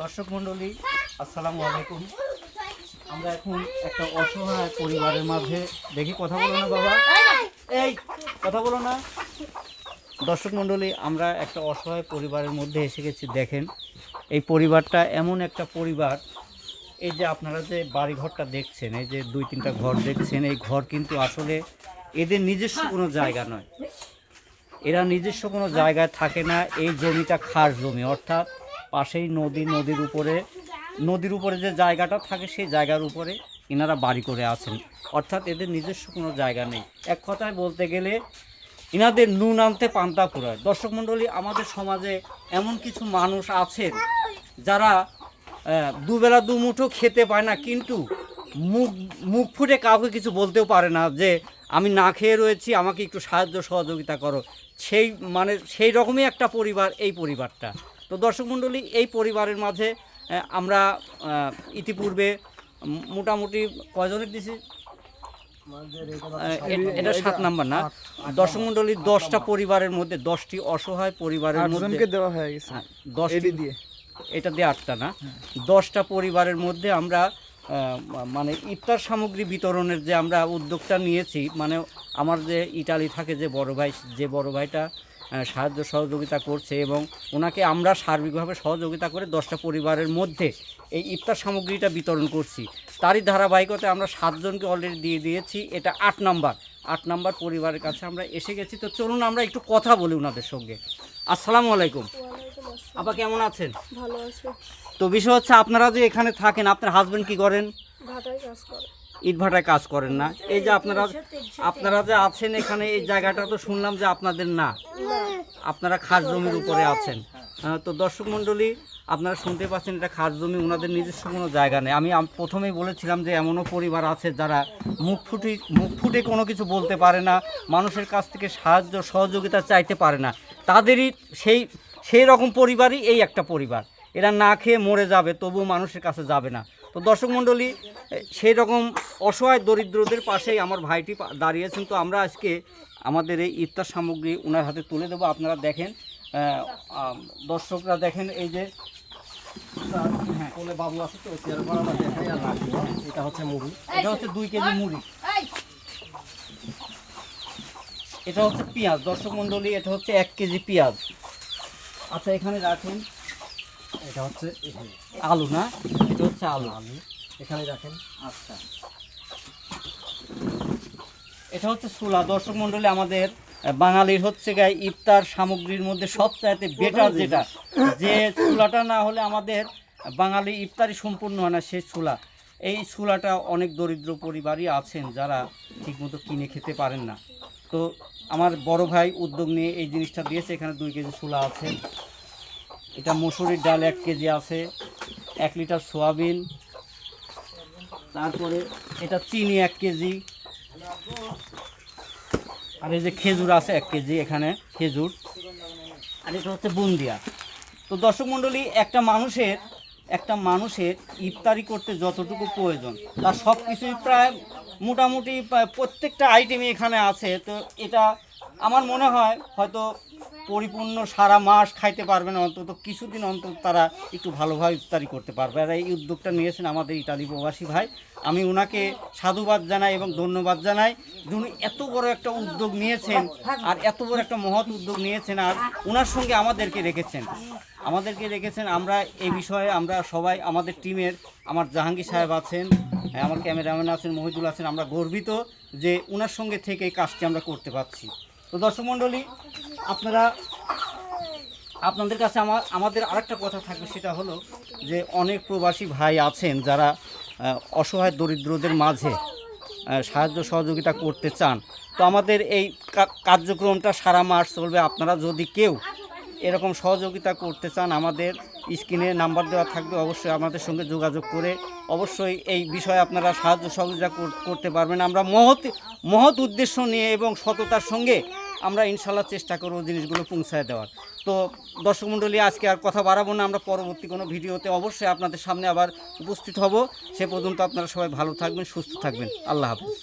দর্শক মণ্ডলী আসসালামু আলাইকুম। আমরা এখন একটা অসহায় পরিবারের মাঝে দেখি কথা বলো না বাবা। এই কথা বলো না। দর্শক মণ্ডলী আমরা একটা অসহায় পরিবারের মধ্যে এসে গেছি দেখেন। এই পরিবারটা এমন একটা পরিবার এই যে আপনারা যে বাড়ি ঘরটা দেখছেন এই যে দুই তিনটা ঘর দেখছেন এই ঘর কিন্তু আসলে এদের নিজস্ব কোনো জায়গা নয়। এরা নিজস্ব কোনো জায়গায় থাকে না এই জমিটা খাস জমি অর্থাৎ পাশেই নদী, নদীর উপরে নদীর উপরে যে জায়গাটা থাকে সেই জায়গার উপরে এনারা বাড়ি করে আছেন। অর্থাৎ এদের নিজস্ব কোনো জায়গা নেই। এক কথায় বলতে গেলে ইনাদের নুন আনতে পান্তা ফুরায়। দর্শক মণ্ডলী, আমাদের সমাজে এমন কিছু মানুষ আছেন যারা দুবেলা দুমুঠো খেতে পায় না, কিন্তু মুখ মুখ ফুটে কাউকে কিছু বলতেও পারে না যে, আমি না খেয়ে রয়েছি, আমাকে একটু সাহায্য সহযোগিতা করো। সেই মানে সেই রকমই একটা পরিবার, এই পরিবারটা। তো দর্শক মণ্ডলী এই পরিবারের মাঝে আমরা ইতিপূর্বে মোটামুটি কয়জনের দিছি? এটা সাত নাম্বার না? দর্শক মণ্ডলী দশটা পরিবারের মধ্যে দশটি অসহায় পরিবারের মধ্যে দেওয়া হয়ে গেছে। হ্যাঁ, দশটি দিয়ে। এটা দিয়ে আটটা না? দশটা পরিবারের মধ্যে আমরা মানে ইফতার সামগ্রী বিতরণের যে আমরা উদ্যোগটা নিয়েছি মানে আমার যে ইটালি থাকে যে বড় ভাই যে বড় ভাইটা সাহায্য সহযোগিতা করছে এবং ওনাকে আমরা সার্বিকভাবে সহযোগিতা করে দশটা পরিবারের মধ্যে এই ইফতার সামগ্রীটা বিতরণ করছি। তারই ধারাবাহিকতায় আমরা সাতজনকে অলরেডি দিয়ে দিয়েছি এটা আট নাম্বার। আট নাম্বার পরিবারের কাছে আমরা এসে গেছি। তো চলুন আমরা একটু কথা বলি ওনাদের সঙ্গে। আসসালামু আলাইকুম। আপা কেমন আছেন? ভালো আছে। তো বিষয় হচ্ছে আপনারা যে এখানে থাকেন আপনার হাজবেন্ড কি করেন? ইট ভাটায় কাজ করেন না। এই যে আপনারা আপনারা যে আছেন এখানে এই জায়গাটা তো শুনলাম যে আপনাদের না। আপনারা খাস জমির উপরে আছেন। আহ, তো দর্শক মণ্ডলী আপনারা শুনতে পাচ্ছেন এটা খাস জমি ওনাদের নিজস্ব কোনো জায়গা নেই। আমি প্রথমেই বলেছিলাম যে এমনও পরিবার আছে যারা মুখ ফুটি মুখ ফুটে কোনো কিছু বলতে পারে না মানুষের কাছ থেকে সাহায্য সহযোগিতা চাইতে পারে না। তাদেরই সেই সেই রকম পরিবারই এই একটা পরিবার। এরা না খেয়ে মরে যাবে, তবুও মানুষের কাছে যাবে না। তো দর্শক মণ্ডলী সেই রকম অসহায় দরিদ্রদের পাশেই আমার ভাইটি দাঁড়িয়েছেন। তো আমরা আজকে আমাদের এই ইফতার সামগ্রী ওনার হাতে তুলে দেবো। আপনারা দেখেন দর্শকরা দেখেন এই যে হ্যাঁ আছে তো এটা হচ্ছে মুড়ি। এটা হচ্ছে দুই কেজি মুড়ি। এটা হচ্ছে পেঁয়াজ। দর্শক এটা হচ্ছে এক কেজি পেঁয়াজ। আচ্ছা এখানে রাখুন এটা হচ্ছে আলু না? এটা হচ্ছে আলু। আলু এখানে রাখেন আচ্ছা। এটা হচ্ছে সুলা। দর্শক মণ্ডলী আমাদের বাঙালির হচ্ছে গায়ে ইফতার সামগ্রীর মধ্যে সবচাইতে বেটার যেটা যে চুলাটা না হলে আমাদের বাঙালি ইফতারি সম্পূর্ণ হয় না সে চুলা এই চুলাটা অনেক দরিদ্র পরিবারই আছেন যারা ঠিকমতো কিনে খেতে পারেন না। তো আমার বড় ভাই উদ্যোগ নিয়ে এই জিনিসটা দিয়েছে। এখানে দুই কেজি চুলা আছে। এটা মসুরির ডাল এক কেজি আছে, এক লিটার সোয়াবিন। তারপরে এটা চিনি এক কেজি। আর এই যে খেজুর আছে এক কেজি এখানে, খেজুর। আর এটা হচ্ছে বুন্দিয়া। তো দর্শক মণ্ডলী, একটা মানুষের একটা মানুষের ইফতারি করতে যতটুকু প্রয়োজন তার সব কিছুই প্রায় মোটামুটি প্রত্যেকটা আইটেমই এখানে আছে। তো এটা আমার মনে হয় হয়তো পরিপূর্ণ সারা মাস খাইতে পারবে না, অন্তত কিছুদিন অন্তত তারা একটু ভালোভাবে ইফতারি করতে পারবে। আর এই উদ্যোগটা নিয়েছেন আমাদের ইতালি প্রবাসী ভাই। আমি ওনাকে সাধুবাদ জানাই এবং ধন্যবাদ জানাই যে উনি এত বড় একটা উদ্যোগ নিয়েছেন আর এত বড় একটা মহৎ উদ্যোগ নিয়েছেন আর ওনার সঙ্গে আমাদেরকে রেখেছেন। আমাদেরকে রেখেছেন, আমরা এই বিষয়ে আমরা সবাই, আমাদের টিমের, আমার জাহাঙ্গীর সাহেব আছেন আমার ক্যামেরাম্যান আছেন, মহিদুল আছেন, আমরা গর্বিত যে ওনার সঙ্গে থেকে এই কাজটি আমরা করতে পারছি। তো দর্শক মণ্ডলী আপনারা, আপনাদের কাছে আমার, আমাদের আরেকটা কথা থাকবে, সেটা হলো যে অনেক প্রবাসী ভাই আছেন যারা অসহায় দরিদ্রদের মাঝে সাহায্য সহযোগিতা করতে চান। তো আমাদের এই কার্যক্রমটা সারা মাস চলবে। আপনারা যদি কেউ এরকম সহযোগিতা করতে চান, আমাদের স্ক্রিনে নাম্বার দেওয়া থাকবে, অবশ্যই আমাদের সঙ্গে যোগাযোগ করে অবশ্যই এই বিষয়ে আপনারা সাহায্য সহযোগিতা কর- করতে পারবেন। আমরা মহৎ মহৎ উদ্দেশ্য নিয়ে এবং সততার সঙ্গে আমরা ইনশাল্লাহ চেষ্টা করব জিনিসগুলো পৌঁছায় দেওয়ার। তো দর্শক মণ্ডলী, আজকে আর কথা বাড়াবো না। আমরা পরবর্তী কোনো ভিডিওতে অবশ্যই আপনাদের সামনে আবার উপস্থিত হব। সে পর্যন্ত আপনারা সবাই ভালো থাকবেন, সুস্থ থাকবেন। আল্লাহ হাফিজ।